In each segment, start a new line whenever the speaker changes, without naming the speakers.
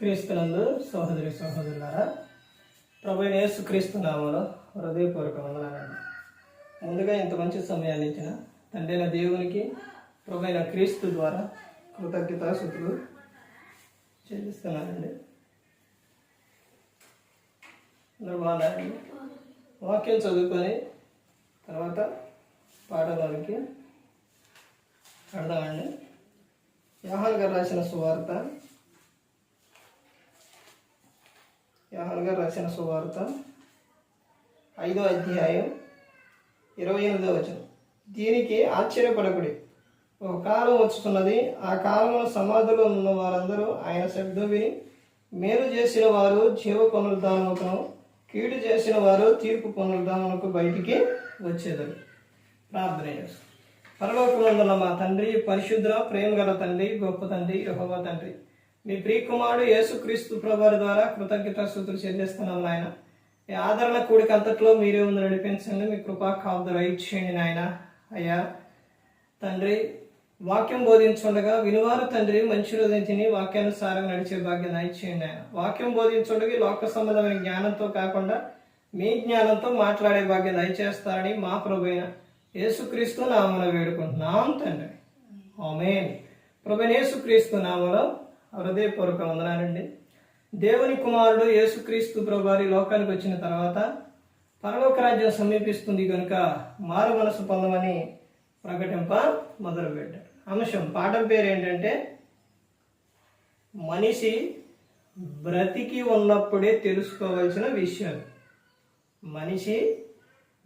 క్రీస్తునందు సహోదరి సహోదరులారా ప్రభు యేసు క్రీస్తు నామంలో హృదయపూర్వక వందనాలండి. ముందుగా ఇంత మంచి సమయాన్ని ఇచ్చిన తండ్రి దేవునికి ప్రభు క్రీస్తు ద్వారా కృతజ్ఞతాశుతులు చెల్లిస్తున్నానండి. అందరూ బాగున్నారండి వాక్యం చదువుకొని తర్వాత పాఠంలోనికి అడదామండి యోహాన్ గారు రాసిన సువార్త యోహాన్ గారు రాసిన సువార్త ఐదో అధ్యాయం ఇరవై ఎనిమిదో వచనం. దీనికి ఆశ్చర్యపడకుడి. ఒక కాలం వచ్చుతున్నది. ఆ కాలంలో సమాధిలో ఉన్న వారందరూ ఆయన శబ్దం విని మేలు చేసిన వారు జీవ పునరుద్ధానముకును కీడు చేసిన వారు తీర్పు పునరుద్ధానముకు బయటికి వచ్చేదారు. ప్రార్థన చేస్తాం. పరలోకమందున్న మా తండ్రి పరిశుద్ధ ప్రేమ గల తండ్రి గొప్ప తండ్రి యహోవ తండ్రి. మీ ప్రియకుమారుడు యేసుక్రీస్తు ప్రభువారి ద్వారా కృతజ్ఞత స్థుతులు చెల్లిస్తున్నాం నాయన. ఈ ఆదరణ కూడిక అంతట్లో మీరే ఉంది నడిపించండి మీ కృపా కాపుదల ఇచ్చేయండి నాయన. అయ్యా తండ్రి వాక్యం బోధించుండగా వినువారు తండ్రి మంచి రోజు తిని వాక్యానుసారం నడిచే భాగ్యం దయచేయండి ఆయన వాక్యం బోధించుండగా లోక సంబంధమైన జ్ఞానంతో కాకుండా మీ జ్ఞానంతో మాట్లాడే భాగ్యం దయచేస్తారని మా ప్రభైన యేసుక్రీస్తు నామన వేడుకుంటున్నాం తండ్రి. ఆమేన్. ప్రభుని యేసుక్రీస్తు నామలో హృదయపూర్వక వందనాలండి. దేవుని కుమారుడు యేసుక్రీస్తు ప్రభువారి లోకానికి వచ్చిన తర్వాత పరలోక రాజ్యం సమీపిస్తుంది కనుక మారు మనసు పొందమని ప్రకటింప మొదలుపెట్టాడు. అంశం పాఠం పేరు ఏంటంటే మనిషి బ్రతికి ఉన్నప్పుడే తెలుసుకోవాల్సిన విషయాలు మనిషి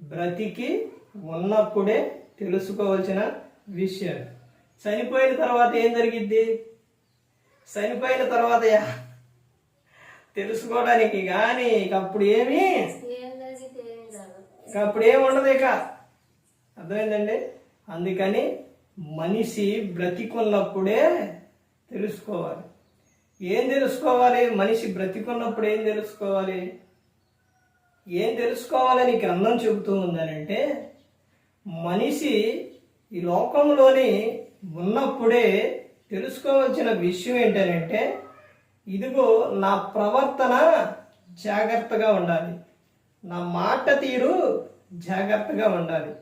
బ్రతికి ఉన్నప్పుడే తెలుసుకోవాల్సిన విషయాలు చనిపోయిన తర్వాత ఏం జరిగిద్ది? చనిపోయిన తర్వాత తెలుసుకోవడానికి కానీ అప్పుడు ఏమి అప్పుడు ఏమి ఉండదు ఇక. అర్థమైందండి? అందుకని మనిషి బ్రతికున్నప్పుడే తెలుసుకోవాలి. ఏం తెలుసుకోవాలి? మనిషి బ్రతికున్నప్పుడు ఏం తెలుసుకోవాలి? ఏం తెలుసుకోవాలని గ్రంథం చెబుతూ ఉందనంటే మనిషి ఈ లోకంలోని ఉన్నప్పుడే తెలుసుకోవాల్సిన విషయం ఏంటంటే ఇదిగో నా ప్రవర్తన జాగ్రత్తగా ఉండాలి. నా మాట తీరు జాగ్రత్తగా ఉండాలి.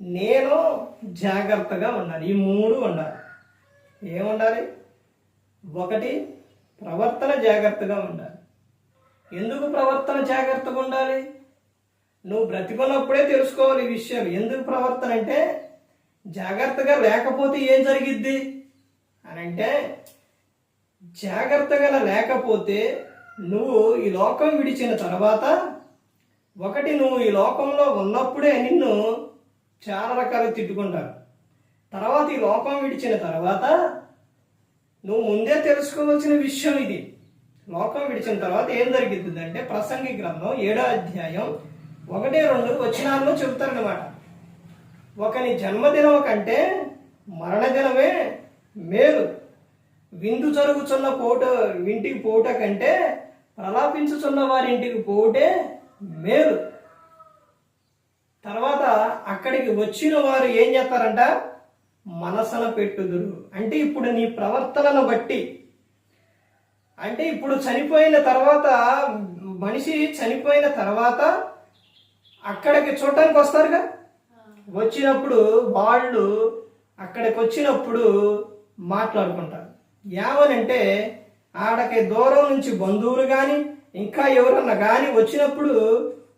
నేను జాగ్రత్తగా ఉండాలి. ఈ మూడు ఉండాలి. ఏముండాలి? ఒకటి ప్రవర్తన జాగ్రత్తగా ఉండాలి. ఎందుకు ప్రవర్తన జాగ్రత్తగా ఉండాలి? నువ్వు బ్రతికున్నప్పుడే తెలుసుకోవాలి ఈ విషయం ఎందుకు ప్రవర్తన అంటే జాగ్రత్తగా లేకపోతే ఏం జరిగిద్ది? అని అంటే జాగ్రత్తగా లేకపోతే నువ్వు ఈ లోకం విడిచిన తర్వాత ఒకటి నువ్వు ఈ లోకంలో ఉన్నప్పుడే నిన్ను చాలా రకాలు తిట్టుకుంటారు. తర్వాత ఈ లోకం విడిచిన తర్వాత నువ్వు ముందే తెలుసుకోవాల్సిన విషయం ఇది. లోకం విడిచిన తర్వాత ఏం జరిగింది అంటే ప్రసంగి గ్రంథం ఏడో అధ్యాయం ఒకటి రెండు వచనాల్లో చెబుతారనమాట ఒకని జన్మదినం కంటే మరణదినమే మేలు. విందు జరుగుతున్న పోట ఇంటికి పోట కంటే ప్రలాపించుచున్న వారి ఇంటికి పోటే మేలు. తర్వాత అక్కడికి వచ్చిన వారు ఏం చేస్తారంట? మనసన పెట్టుదురు. అంటే ఇప్పుడు నీ ప్రవర్తనను బట్టి. అంటే ఇప్పుడు చనిపోయిన తర్వాత మనిషి చనిపోయిన తర్వాత అక్కడికి చూడటానికి వస్తారుగా? వచ్చినప్పుడు వాళ్ళు అక్కడికి వచ్చినప్పుడు మాట్లాడుకుంటారు. ఏమనంటే ఆడకి దూరం నుంచి బంధువులు కానీ ఇంకా ఎవరన్నా కానీ వచ్చినప్పుడు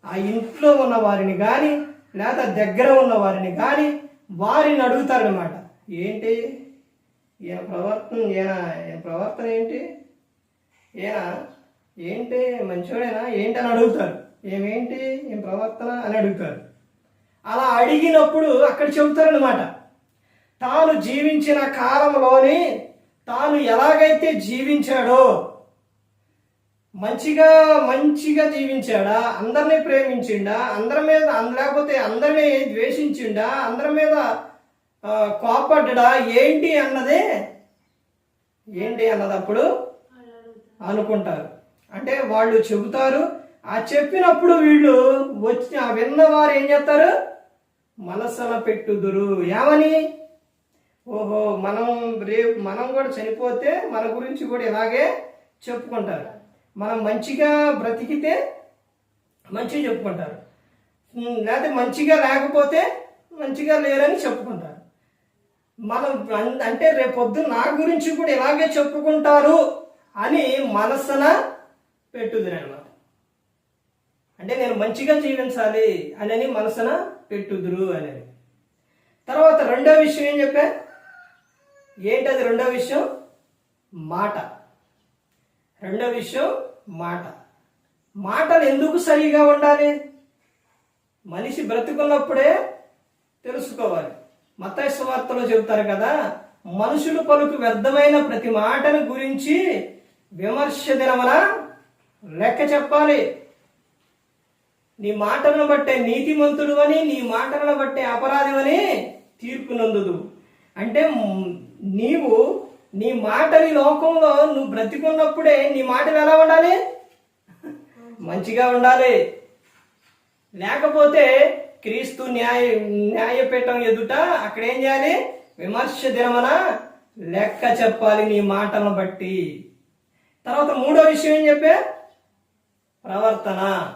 ఆ ఇంట్లో ఉన్న వారిని కానీ లేదా దగ్గర ఉన్న వారిని కానీ వారిని అడుగుతారనమాట ఏంటి? ఈయన ప్రవర్తన ఈయన ఈయన ప్రవర్తన ఏంటి? ఈయన ఏంటి? మంచివాడేనా ఏంటి అని అడుగుతారు. ఏమేంటి? ఏం ప్రవర్తన అని అడుగుతారు. అలా అడిగినప్పుడు అక్కడ చెబుతారనమాట తాను జీవించిన కాలంలోని తాను ఎలాగైతే జీవించాడో మంచిగా మంచిగా జీవించాడా అందరినీ ప్రేమించిండా అందరి మీద అంద- లేకపోతే అందరినీ ద్వేషించిండా అందరి మీద కోపడ్డా ఏంటి అన్నదే ఏంటి అన్నది అప్పుడు అనుకుంటారు. అంటే వాళ్ళు చెబుతారు ఆ చెప్పినప్పుడు వీళ్ళు వచ్చి ఆ విన్నవారు ఏం చేస్తారు? మనసున పెట్టుదురు. ఏమని? ఓహో మనం రేపు మనం కూడా చనిపోతే మన గురించి కూడా ఇలాగే చెప్పుకుంటారు. మనం మంచిగా బ్రతికితే మంచిగా చెప్పుకుంటారు. లేకపోతే మంచిగా లేకపోతే మంచిగా లేరని చెప్పుకుంటారు. మనం అంటే రేపొద్దు నా గురించి కూడా ఇలాగే చెప్పుకుంటారు అని మనసున పెట్టుదురు అనమాట అంటే నేను మంచిగా జీవించాలి అని మనసున పెట్టుదురు అనేది. తర్వాత రెండో విషయం ఏం చెప్పా? ఏంటది రెండో విషయం? మాట. రెండో విషయం మాట. మాటలు ఎందుకు సరిగా ఉండాలి? మనిషి బ్రతుకున్నప్పుడే తెలుసుకోవాలి. మత వార్తలో చెబుతారు కదా మనుషులు పలుకు వ్యర్థమైన ప్రతి మాటను గురించి విమర్శ దినమన లెక్క చెప్పాలి. నీ మాటలను బట్టే నీతిమంతుడు అని నీ మాటలను బట్టే అపరాధమని తీర్పు నందుదు. అంటే నీవు నీ మాటని లోకంలో నువ్వు బ్రతికున్నప్పుడే నీ మాటలు ఎలా ఉండాలి? మంచిగా ఉండాలి. లేకపోతే క్రీస్తు న్యాయ న్యాయపీఠం ఎదుట అక్కడ ఏం చేయాలి? విమర్శ దినమన లెక్క చెప్పాలి నీ మాటలను బట్టి. తర్వాత మూడో విషయం ఏం చెప్పే? ప్రవర్తన.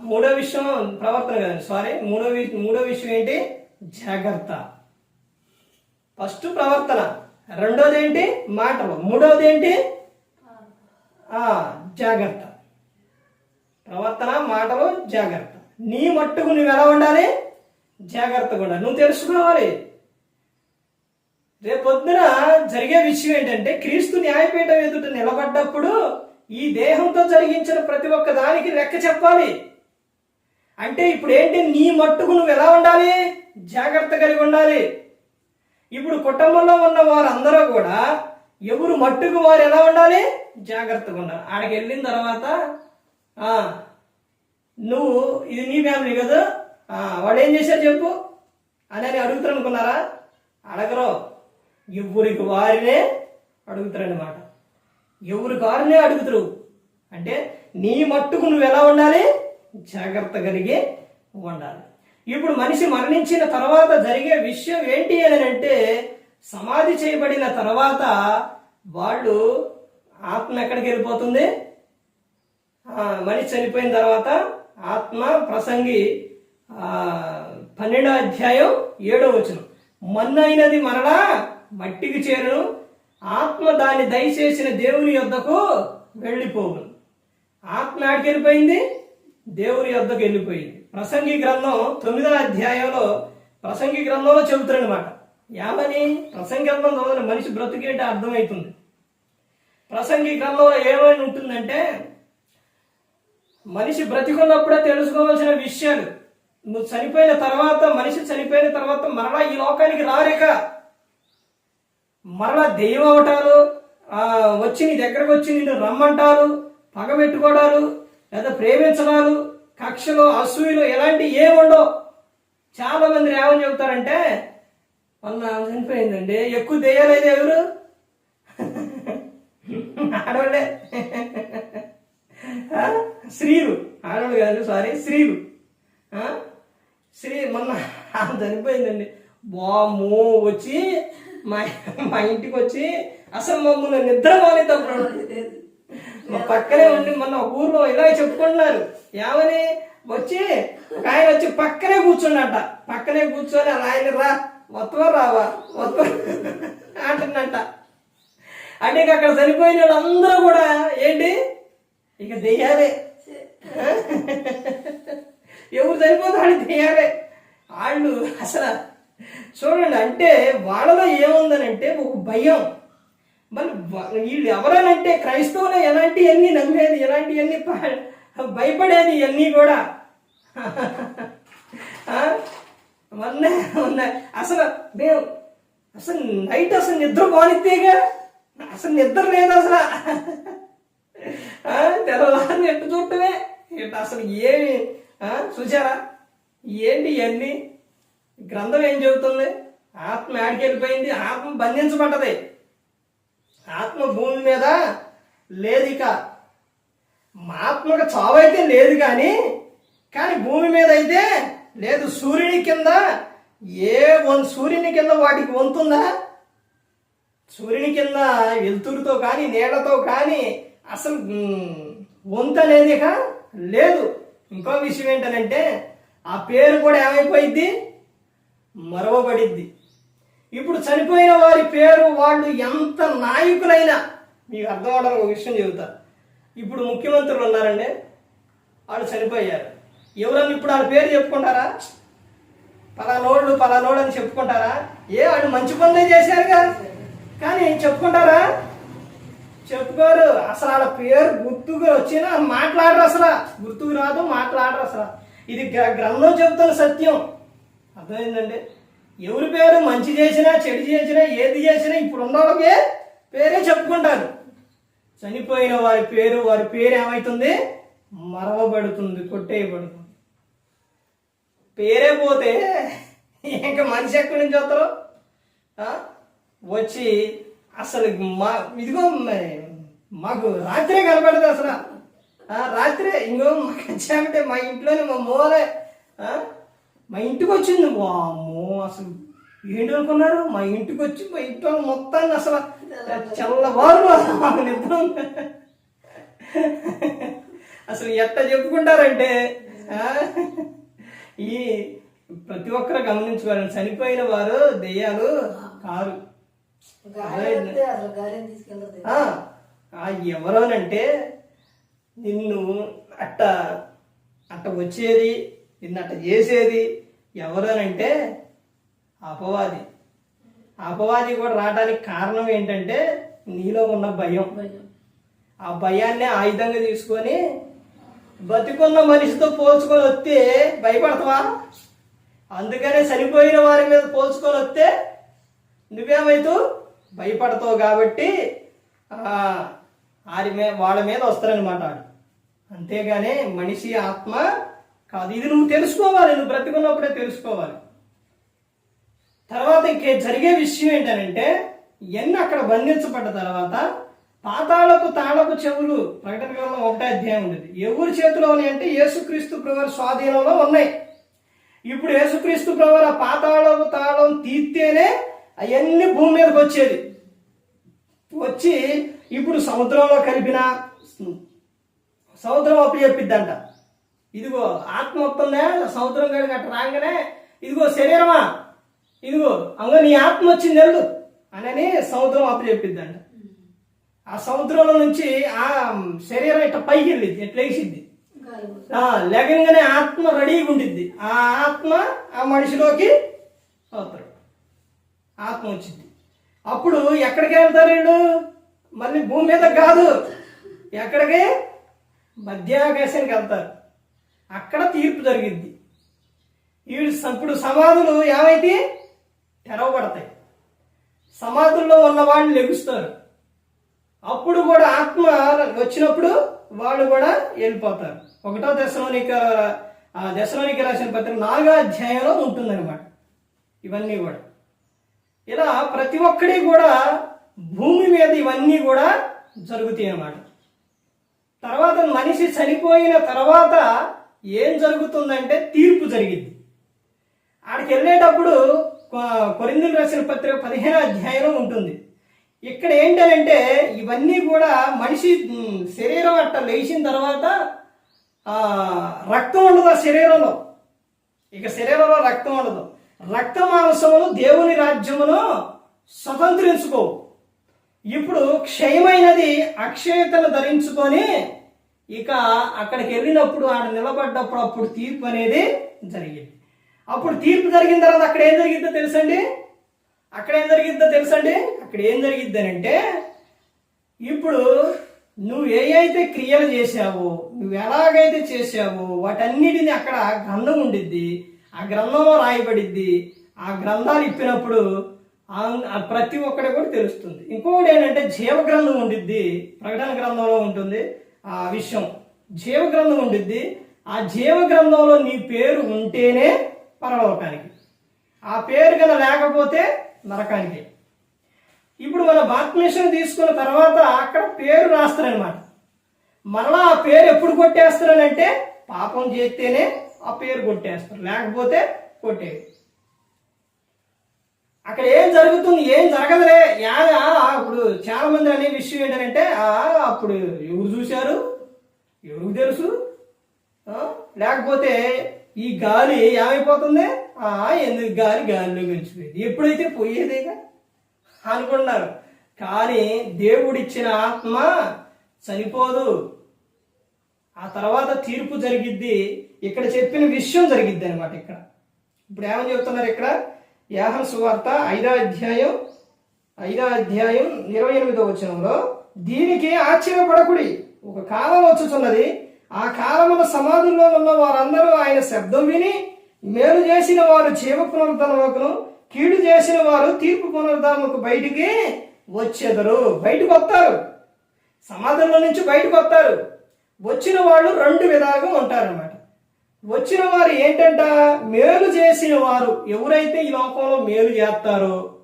మూడో విషయం ప్రవర్తన కదండి సారీ మూడో మూడో విషయం ఏంటి? జాగ్రత్త. ఫస్ట్ ప్రవర్తన. రెండోది ఏంటి మాటలు. మూడోది ఏంటి జాగ్రత్త. ప్రవర్తన మాటలు జాగ్రత్త. నీ మట్టుకు నువ్వు ఎలా ఉండాలి? జాగ్రత్తగా కూడా నువ్వు తెలుసుకోవాలి. రేపొద్దున జరిగే విషయం ఏంటంటే క్రీస్తు న్యాయపీఠం ఎదుట నిలబడ్డప్పుడు ఈ దేహంతో జరిగించిన ప్రతి ఒక్క దానికి లెక్క చెప్పాలి. అంటే ఇప్పుడు ఏంటి? నీ మట్టుకు నువ్వు ఎలా ఉండాలి? జాగ్రత్త కలిగి ఉండాలి. ఇప్పుడు కుటుంబంలో ఉన్న వారందరూ కూడా ఎవరు మట్టుకు వారు ఎలా ఉండాలి? జాగ్రత్తగా ఉండాలి. ఆడికి వెళ్ళిన తర్వాత ఆ, నువ్వు ఇది నీ ఫ్యామిలీ కదా? ఆ, ఏం చేశారు చెప్పు? అని అని అడుగుతారు అనుకున్నారా? అడగరు. ఎవరికి వారినే అడుగుతారన్నమాట ఎవరి వారినే అడుగుతారు? అంటే నీ మట్టుకు నువ్వు ఎలా ఉండాలి? జాగ్రత్త కలిగి ఉండాలి. ఇప్పుడు మనిషి మరణించిన తర్వాత జరిగే విషయం ఏంటి అని అంటే సమాధి చేయబడిన తర్వాత వాళ్ళు ఆత్మ ఎక్కడికి వెళ్ళిపోతుంది? మనిషి చనిపోయిన తర్వాత ఆత్మ ప్రసంగి పన్నెండో అధ్యాయం ఏడో వచనం. మన్నైనది మరలా మట్టికి చేరును. ఆత్మ దాన్ని దయచేసిన దేవుని యొద్దకు వెళ్ళిపోవును. ఆత్మ ఆడికి వెళ్ళిపోయింది? దేవుని యొద్దకు వెళ్ళిపోయింది. ప్రసంగి గ్రంథం తొమ్మిదవ అధ్యాయంలో ప్రసంగి గ్రంథంలో చెబుతారనమాట ఏమని ప్రసంగి గ్రంథం చదవని మనిషి బ్రతికేట అర్థమవుతుంది. ప్రసంగి గ్రంథంలో ఏమైనా ఉంటుందంటే మనిషి బ్రతికున్నప్పుడే తెలుసుకోవాల్సిన విషయాలు. నువ్వు చనిపోయిన తర్వాత మనిషి చనిపోయిన తర్వాత మరలా ఈ లోకానికి రారేక? మరలా దెయ్యం అవటాలు వచ్చి నీ దగ్గరకు వచ్చి నిన్ను రమ్మంటారు పగబెట్టుకోవడాలు లేదా ప్రేమించడాలు కక్షలు అసూయలు ఎలాంటి ఏమి ఉండవు చాలా మంది ఏమని చెబుతారంటే మొన్న చనిపోయిందండి. ఎక్కువ దెయ్యాలైతే ఎవరు? ఆడవాళ్ళే. స్త్రీలు ఆడవాళ్ళు కాదు సారీ స్త్రీలు స్త్రీ మొన్న చనిపోయిందండి. బాము వచ్చి మా మా ఇంటికి వచ్చి అసలు మమ్మల్ని నిద్ర మానేటప్పుడు మా పక్కనే ఉండి మొన్న ఊర్లో ఇలా చెప్పుకుంటున్నారు. ఏమని? వచ్చి ఒక ఆయన వచ్చి పక్కనే కూర్చున్నట్ట పక్కనే కూర్చొని అలా ఆయన రా మొత్తం రావా మొత్తం అంటున్నట్ట అంటే ఇక అక్కడ చనిపోయిన వాళ్ళందరూ కూడా ఏంటి? ఇక దెయ్యాలే. ఎవరు చనిపోతే వాళ్ళు దెయ్యాలే. వాళ్ళు అసలు చూడండి అంటే వాళ్ళలో ఏముందనంటే ఒక భయం. మరి వీళ్ళు ఎవరనంటే క్రైస్తవులు ఎలాంటివన్నీ నమ్మేది ఎలాంటివన్నీ ప- భయపడేది ఇవన్నీ కూడా. ఆ? మొన్న మొన్న. అసలు మేము అసలు నైట్ అసలు నిద్ర బానిస్తేగా అసలు నిద్ర లేదు అసలు. తెల్లవారిని ఎట్టు చూడటమే? ఇట్లా అసలు ఏమి చూసారా ఏంటి ఇవన్నీ? గ్రంథం ఏం చెబుతుంది? ఆత్మ ఆడికి వెళ్ళిపోయింది ఆత్మ బంధించబడ్డది. ఆత్మ భూమి మీద లేదు ఇక మా ఆత్మకు చావైతే లేదు కానీ కానీ భూమి మీద అయితే లేదు. సూర్యుని కింద ఏ వన్ సూర్యుని కింద వాటికి వంతుందా? సూర్యుని కింద వెలుతురుతో కానీ నీళ్ళతో కానీ అసలు వంత అనేది ఇక లేదు. ఇంకో విషయం ఏంటనంటే ఆ పేరు కూడా ఏమైపోయింది మరవబడిద్ది. ఇప్పుడు చనిపోయిన వారి పేరు వాళ్ళు ఎంత నాయకులైనా మీకు అర్థం అవడం ఒక విషయం చెబుతా. ఇప్పుడు ముఖ్యమంత్రులు ఉన్నారండి వాళ్ళు చనిపోయారు. ఎవరన్నా ఇప్పుడు వాళ్ళ పేరు చెప్పుకుంటారా? పలానోళ్ళు పలానోళ్ళు అని చెప్పుకుంటారా? ఏ వాళ్ళు మంచి పనులే చేశారు కానీ చెప్పుకుంటారా? చెప్పుకోరు. అసలు వాళ్ళ పేరు గుర్తుకు వచ్చినా మాట్లాడరు అసలు. గుర్తుకు రాదు మాట్లాడరు అసలు. ఇది గ్రంథం చెబుతున్న సత్యం. అర్థమైందండి? ఎవరి పేరు మంచి చేసినా చెడు చేసినా ఏది చేసినా ఇప్పుడు ఉన్న వాళ్ళకే పేరే చెప్పుకుంటారు. చనిపోయిన వారి పేరు వారి పేరు ఏమవుతుంది మరవబడుతుంది కొట్టేయబడుతుంది. పేరే పోతే ఇంకా మనిషి ఎక్కడి నుంచి వస్తారు? వచ్చి అసలు మా ఇదిగో మాకు రాత్రే కనపడదు అసలు. రాత్రి రాత్రే ఇంకో మాకు మా ఇంట్లోనే మా మూలే. మా ఇంటికి వచ్చింది. వామ్మో. అసలు ఏంటి అనుకున్నారు మా ఇంటికి వచ్చి మా ఇంట్లో మొత్తాన్ని అసలు చల్లవారు అసలు మాకు నిద్ర. అసలు ఎట్ట చెప్పుకుంటారంటే ఈ ప్రతి ఒక్కరు గమనించుకోవాలండి చనిపోయిన వారు దెయ్యాలు కారు. ఎవరోనంటే నిన్ను అట్ట అట్ట వచ్చేది నిన్ను అట్ట చేసేది ఎవరోనంటే అపవాది. అపవాది కూడా రావడానికి కారణం ఏంటంటే నీలో ఉన్న భయం. ఆ భయాన్ని ఆయుధంగా తీసుకొని బతికున్న మనిషితో పోల్చుకొని వస్తే భయపడతావా? అందుకనే చనిపోయిన వారి మీద పోల్చుకొని వస్తే నువ్వేమైతూ భయపడతావు కాబట్టి వారి మీద వాళ్ళ మీద వస్తారనమాట అంతేగాని మనిషి ఆత్మ కాదు. ఇది నువ్వు తెలుసుకోవాలి. నువ్వు బ్రతికున్నప్పుడే తెలుసుకోవాలి. తర్వాత ఇంకే జరిగే విషయం ఏంటంటే ఎన్ అక్కడ బంధించబడ్డ తర్వాత పాతాళపు తాళపు చెవులు ప్రకటన గ్రంథం ఒకటే అధ్యాయం ఉండేది. ఎవరి చేతిలో ఉన్నాయి అంటే యేసుక్రీస్తు ప్రభువారి స్వాధీనంలో ఉన్నాయి. ఇప్పుడు యేసుక్రీస్తు ప్రభువారు ఆ పాతాళపు తాళం తీస్తేనే అవన్నీ భూమి మీదకి వచ్చేది. వచ్చి ఇప్పుడు సముద్రంలో కలిపిన సముద్రం అప్పచెప్పిద్దంట ఇదిగో ఆత్మ వస్తుందా? సముద్రం గడికి అట్ట రాగానే ఇదిగో శరీరమా? ఇదిగో అంగ నీ ఆత్మ వచ్చింది వెళ్ళు అని సముద్రం అప్పు చెప్పిద్దంట. ఆ సముద్రంలో నుంచి ఆ శరీరం ఇట్ట పైకి వెళ్ళింది ఇట్లా
వస్తే
ఆ, లేకంగానే ఆత్మ రెడీగా ఉండిద్ది. ఆ ఆత్మ ఆ మనిషిలోకి పోతారు ఆత్మ వచ్చింది. అప్పుడు ఎక్కడికి వెళ్తారు వీళ్ళు? మళ్ళీ భూమి మీద కాదు. ఎక్కడికి? మధ్యాకాశానికి వెళ్తారు. అక్కడ తీర్పు జరిగిద్ది. వీళ్ళు ఇప్పుడు సమాధులు ఏమైతే? తెరవబడతాయి. సమాధుల్లో ఉన్న వాళ్ళు లెగుస్తారు. అప్పుడు కూడా ఆత్మ వచ్చినప్పుడు వాళ్ళు కూడా వెళ్ళిపోతారు. ఒకటో దశలోనిక ఆ దశలోనిక రాసిన పత్రిక నాలుగో అధ్యాయంలో ఉంటుందన్నమాట. ఇవన్నీ కూడా. ఇలా ప్రతి ఒక్కడి కూడా భూమి మీద ఇవన్నీ కూడా జరుగుతాయి అన్నమాట. తర్వాత మనిషి చనిపోయిన తర్వాత ఏం జరుగుతుందంటే తీర్పు జరిగింది. ఆడికి వెళ్ళేటప్పుడు కొ- రాసిన పత్రిక పదిహేను అధ్యాయంలో ఉంటుంది. ఇక్కడ ఏంటంటే ఇవన్నీ కూడా మనిషి శరీరం అట్ట లేచిన తర్వాత రక్తం ఉండదు ఆ శరీరంలో. ఇక శరీరంలో రక్తం ఉండదు. రక్త మాంసములు దేవుని రాజ్యమును స్వతంత్రించుకో ఇప్పుడు క్షయమైనది అక్షయతను ధరించుకొని ఇక అక్కడికి వెళ్ళినప్పుడు ఆడ నిలబడ్డప్పుడు అప్పుడు తీర్పు అనేది జరిగింది. అప్పుడు తీర్పు జరిగిన తర్వాత అక్కడ ఏం జరిగిద్దో తెలుసండి? అక్కడ ఏం జరిగిద్దో తెలుసండి? అక్కడ ఏం జరిగిద్ది అంటే ఇప్పుడు నువ్వు ఏ అయితే క్రియలు చేశావో నువ్వు ఎలాగైతే చేశావో వాటన్నిటిని అక్కడ గ్రంథం ఉండిద్ది. ఆ గ్రంథంలో రాయబడిద్ది. ఆ గ్రంథాలు ఇప్పినప్పుడు ప్రతి ఒక్కటి కూడా తెలుస్తుంది. ఇంకొకటి ఏంటంటే జీవ గ్రంథం ఉండిద్ది. ప్రకటన గ్రంథంలో ఉంటుంది ఆ విషయం. జీవ గ్రంథం ఉండిద్ది. ఆ జీవ గ్రంథంలో నీ పేరు ఉంటేనే పరలోకానికి. ఆ పేరు గల లేకపోతే నరకానికి. ఇప్పుడు మన బాప్టిషన్ తీసుకున్న తర్వాత అక్కడ పేరు రాస్తారనమాట మరలా ఆ పేరు ఎప్పుడు కొట్టేస్తారనంటే పాపం చేస్తేనే ఆ పేరు కొట్టేస్తారు. లేకపోతే కొట్టేది అక్కడ ఏం జరుగుతుంది? ఏం జరగదులే. యా అప్పుడు చాలా మంది అనే విషయం ఏంటంటే అప్పుడు ఎవరు చూశారు? ఎవరికి తెలుసు? లేకపోతే ఈ గాలి ఏమైపోతుంది? ఆ ఎందుకు గాలి గాలిలో గెలిచిపోయింది. ఎప్పుడైతే పోయేదేగా? అనుకున్నారు కానీ దేవుడిచ్చిన ఆత్మ చనిపోదు. ఆ తర్వాత తీర్పు జరిగిద్ది. ఇక్కడ చెప్పిన విషయం జరిగిద్ది అనమాట ఇక్కడ. ఇప్పుడు ఏమని చెప్తున్నారు ఇక్కడ? యాహన్ సువార్త ఐదో అధ్యాయం ఐదో అధ్యాయం ఇరవై ఎనిమిదో వచనంలో దీనికి ఆశ్చర్యపడకుడి. ఒక కాలం వచ్చుతున్నది ఆ కాలమున సమాధుల్లో ఉన్న వారందరూ ఆయన శబ్దం విని మేలు చేసిన వారు జీవ పునరుద్ధరణకును కీడు చేసిన వారు తీర్పు పునరుద్ధరణకు బయటికి వచ్చేదరు. బయటకు వస్తారు. సమాధుల్లో నుంచి బయటకు వస్తారు. వచ్చిన వాళ్ళు రెండు విధాలుగా ఉంటారన్నమాట. వచ్చిన వారు ఏంటంట? మేలు చేసిన వారు ఎవరైతే ఈ లోకంలో మేలు చేస్తారో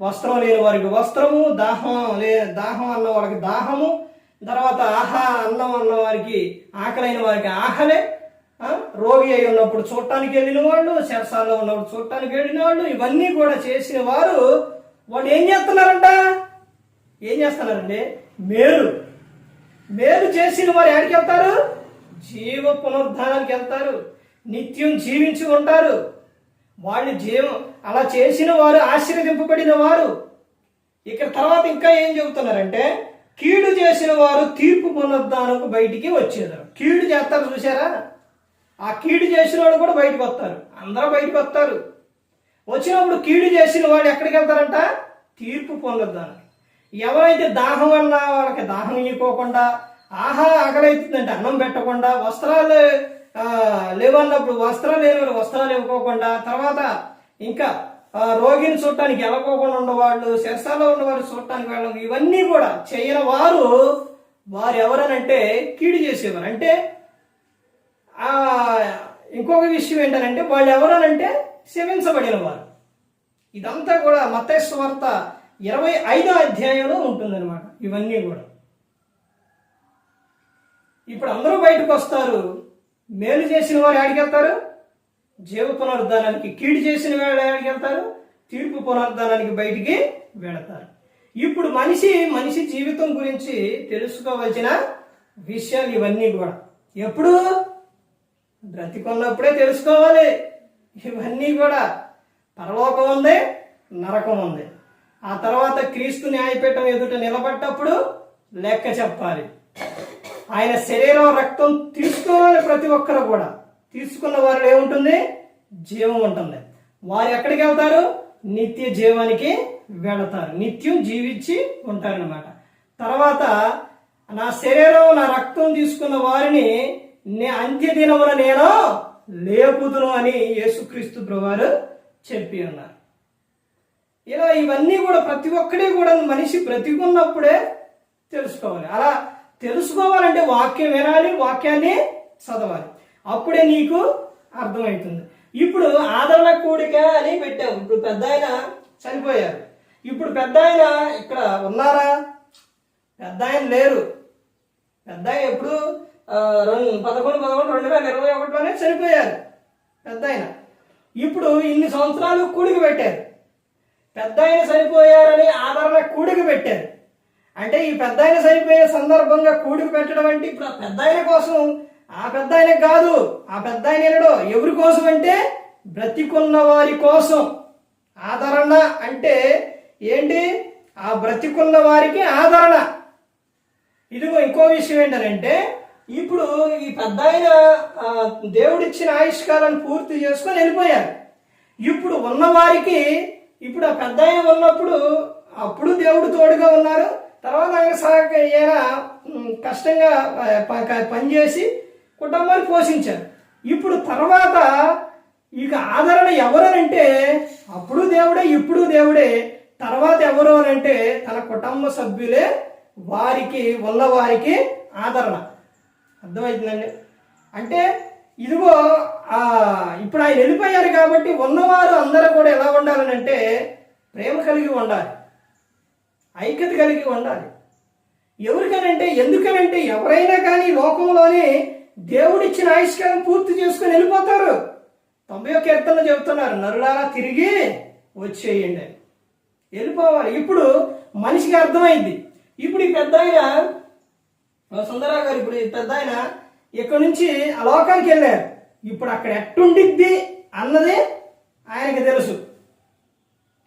వస్త్రం లేని వారికి వస్త్రము దాహం లే దాహం అన్న వారికి దాహము తర్వాత ఆహా అన్నం అన్న వారికి ఆకలైన వారికి ఆకలే. రోగి అయి ఉన్నప్పుడు చూడటానికి వెళ్ళిన వాళ్ళు శరసాల్లో ఉన్నప్పుడు చూడటానికి వెళ్ళిన వాళ్ళు ఇవన్నీ కూడా చేసిన వారు వాళ్ళు ఏం చేస్తున్నారంట? ఏం చేస్తున్నారండి? మేలు. మేలు చేసిన వారు ఎక్కడికి వెళ్తారు? జీవ పునరుద్ధానానికి వెళ్తారు. నిత్యం జీవించి ఉంటారు. వాళ్ళు జీవం అలా చేసిన వారు ఆశీర్వదింపబడిన వారు. ఇక్కడ తర్వాత ఇంకా ఏం చెబుతున్నారంటే కీడు చేసిన వారు తీర్పు పునరుద్ధానకు బయటికి వచ్చేదారు కీడు చేస్తారు చూసారా ఆ కీడు చేసిన వాడు కూడా బయటకు వస్తారు. అందరూ బయటకు వస్తారు. వచ్చినప్పుడు కీడు చేసిన వాడు ఎక్కడికి వెళ్తారంట? తీర్పు పొందొద్దానికి ఎవరైతే దాహం వల్ల వాళ్ళకి దాహం ఇవ్వకుండా ఆహా ఆకలైతుందంటే అన్నం పెట్టకుండా వస్త్రాలు లేవన్నప్పుడు వస్త్రాలు లేని వాళ్ళు వస్త్రాలు ఇవ్వకోకుండా తర్వాత ఇంకా రోగిని చూడటానికి వెళ్ళకోకుండా ఉండేవాళ్ళు శిరసాలో ఉన్నవారు చూడటానికి వెళ్ళడం ఇవన్నీ కూడా చేయని వారు వారు ఎవరనంటే కీడు చేసేవారు. అంటే ఇంకొక విషయం ఏంటంటే వాళ్ళు ఎవరనంటే క్షమించబడిన వారు ఇదంతా కూడా మతేశ్వార్త ఇరవై ఐదో అధ్యాయంలో ఉంటుందన్నమాట. ఇవన్నీ కూడా. ఇప్పుడు అందరూ బయటకు వస్తారు మేలు చేసిన వారు ఆడికెళ్తారు జీవ పునరుద్ధానానికి కీడు చేసిన వేళ ఎక్కడికి వెళ్తారు? తీర్పు పునరుద్ధానానికి బయటికి వెళతారు. ఇప్పుడు మనిషి మనిషి జీవితం గురించి తెలుసుకోవలసిన విషయాలు ఇవన్నీ కూడా. ఎప్పుడు? బ్రతికున్నప్పుడే తెలుసుకోవాలి. ఇవన్నీ కూడా. పరలోకం ఉంది నరకం ఉంది. ఆ తర్వాత క్రీస్తు న్యాయపీఠం ఎదుట నిలబడ్డప్పుడు లెక్క చెప్పాలి. ఆయన శరీరం రక్తం తీసుకోవాలి ప్రతి ఒక్కరు కూడా. తీసుకున్న వారిలో ఏముంటుంది? జీవం ఉంటుంది. వారు ఎక్కడికి వెళ్తారు? నిత్య జీవానికి వెళతారు. నిత్యం జీవించి ఉంటారనమాట తర్వాత నా శరీరం నా రక్తం తీసుకున్న వారిని నే అంత్యదినమున నేను లేపుదును అని యేసుక్రీస్తు ప్రభువారు చెప్పి ఉన్నారు. ఇలా ఇవన్నీ కూడా ప్రతి ఒక్కటి కూడా మనిషి బ్రతికున్నప్పుడే తెలుసుకోవాలి. అలా తెలుసుకోవాలంటే వాక్యం వినాలి వాక్యాన్ని చదవాలి. అప్పుడే నీకు అర్థమవుతుంది. ఇప్పుడు ఆదరణ కూడిక అని పెట్టాం. ఇప్పుడు పెద్ద ఆయన చనిపోయారు. ఇప్పుడు పెద్ద ఆయన ఇక్కడ ఉన్నారా? పెద్ద ఆయన లేరు. పెద్ద ఆయన ఎప్పుడు రెండు పదకొండు పదకొండు రెండు వేల ఇరవై ఒకటిలోనే చనిపోయారు. పెద్ద ఆయన. ఇప్పుడు ఇన్ని సంవత్సరాలు కూడికి పెట్టారు. పెద్ద ఆయన చనిపోయారని ఆదరణ కూడికి పెట్టారు. అంటే ఈ పెద్ద ఆయన చనిపోయే సందర్భంగా కూడికి పెట్టడం అంటే ఇప్పుడు ఆ పెద్ద ఆయన కోసం ఆ పెద్ద ఆయన కాదు ఆ పెద్ద ఆయన ఎనడో ఎవరి కోసం అంటే బ్రతికున్న వారి కోసం. ఆదరణ అంటే ఏంటి? ఆ బ్రతికున్న వారికి ఆదరణ. ఇదిగో ఇంకో విషయం ఏంటంటే ఇప్పుడు ఈ పెద్ద ఆయన దేవుడిచ్చిన ఆయుష్కాలను పూర్తి చేసుకొని వెళ్ళిపోయారు. ఇప్పుడు ఉన్నవారికి ఇప్పుడు ఆ పెద్ద ఆయన ఉన్నప్పుడు అప్పుడు దేవుడు తోడుగా ఉన్నారు. తర్వాత ఆయన సాగ కష్టంగా పనిచేసి కుటుంబాన్ని పోషించారు. ఇప్పుడు తర్వాత ఇక ఆదరణ ఎవరనంటే అప్పుడు దేవుడే ఇప్పుడు దేవుడే. తర్వాత ఎవరు అనంటే తన కుటుంబ సభ్యులే వారికి వల్ల వారికి ఆదరణ. అర్థమవుతుందండి అంటే ఇదిగో ఇప్పుడు ఆయన వెళ్ళిపోయారు కాబట్టి ఉన్నవారు అందరూ కూడా ఎలా ఉండాలని అంటే ప్రేమ కలిగి ఉండాలి. ఐక్యత కలిగి ఉండాలి. ఎవరికనంటే ఎందుకనంటే ఎవరైనా కానీ లోకంలోనే దేవుడిచ్చిన ఆయుష్కాలం పూర్తి చేసుకొని వెళ్ళిపోతారు. తొంభై ఒక కీర్తనలు చెబుతున్నారు నరులారా తిరిగి వచ్చేయండి. వెళ్ళిపోవాలి. ఇప్పుడు మనిషికి అర్థమైంది. ఇప్పుడు ఈ పెద్ద ఆయన సుందరరావు గారు ఇప్పుడు ఈ పెద్ద ఆయన ఇక్కడ నుంచి ఆ లోకానికి వెళ్ళారు. ఇప్పుడు అక్కడ ఎట్టుండిద్ది అన్నది ఆయనకి తెలుసు.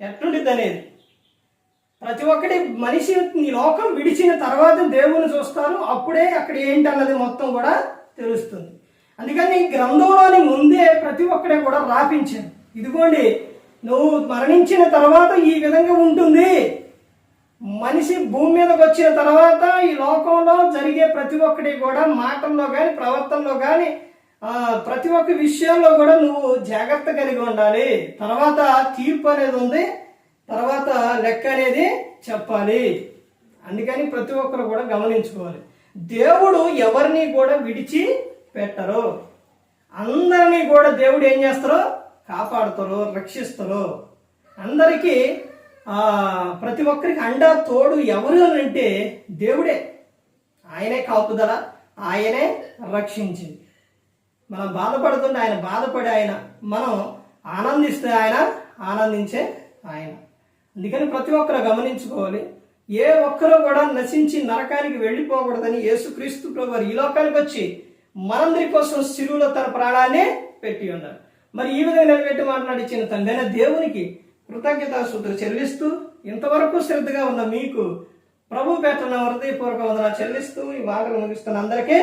ఎట్టుండిద్ది అనేది? ప్రతి ఒక్కటి మనిషి ఈ లోకం విడిచిన తర్వాత దేవుని చూస్తారు. అప్పుడే అక్కడ ఏంటి అన్నది మొత్తం కూడా తెలుస్తుంది. అందుకని ఈ గ్రంథంలోని ముందే ప్రతి ఒక్కడే కూడా రాపించాను ఇదిగోండి నువ్వు మరణించిన తర్వాత ఈ విధంగా ఉంటుంది. మనిషి భూమి మీదకి వచ్చిన తర్వాత ఈ లోకంలో జరిగే ప్రతి ఒక్కటి కూడా మాటల్లో కానీ ప్రవర్తనలో కానీ ప్రతి ఒక్క విషయంలో కూడా నువ్వు జాగ్రత్త కలిగి ఉండాలి. తర్వాత తీర్పు అనేది ఉంది. తర్వాత లెక్క అనేది చెప్పాలి. అందుకని ప్రతి ఒక్కరు కూడా గమనించుకోవాలి. దేవుడు ఎవరిని కూడా విడిచి పెట్టరు అందరినీ కూడా దేవుడు ఏం చేస్తారో? కాపాడుతారు రక్షిస్తారు. అందరికీ ప్రతి ఒక్కరికి అండ తోడు ఎవరు అని అంటే దేవుడే. ఆయనే కాపుదల ఆయనే రక్షించింది. మనం బాధపడుతుంటే ఆయన బాధపడే ఆయన మనం ఆనందిస్తే ఆయన ఆనందించే ఆయన. అందుకని ప్రతి ఒక్కరు గమనించుకోవాలి. ఏ ఒక్కరు కూడా నశించి నరకానికి వెళ్ళిపోకూడదని యేసుక్రీస్తు ప్రభు ఈ లోకానికి వచ్చి మనందరి కోసం శిరువుల తన ప్రాణాన్ని పెట్టి ఉన్నారు. మరి ఈ విధంగా నిలబెట్టి మాట్లాడించిన తండ్రి దేవునికి కృతజ్ఞతాసూత్రులు చెల్లిస్తూ ఇంతవరకు శ్రద్ధగా ఉన్న మీకు ప్రభు పెట్టిన హృదయపూర్వక వందన చెల్లిస్తూ ఈ మాటలు ముగిస్తున్న అందరికీ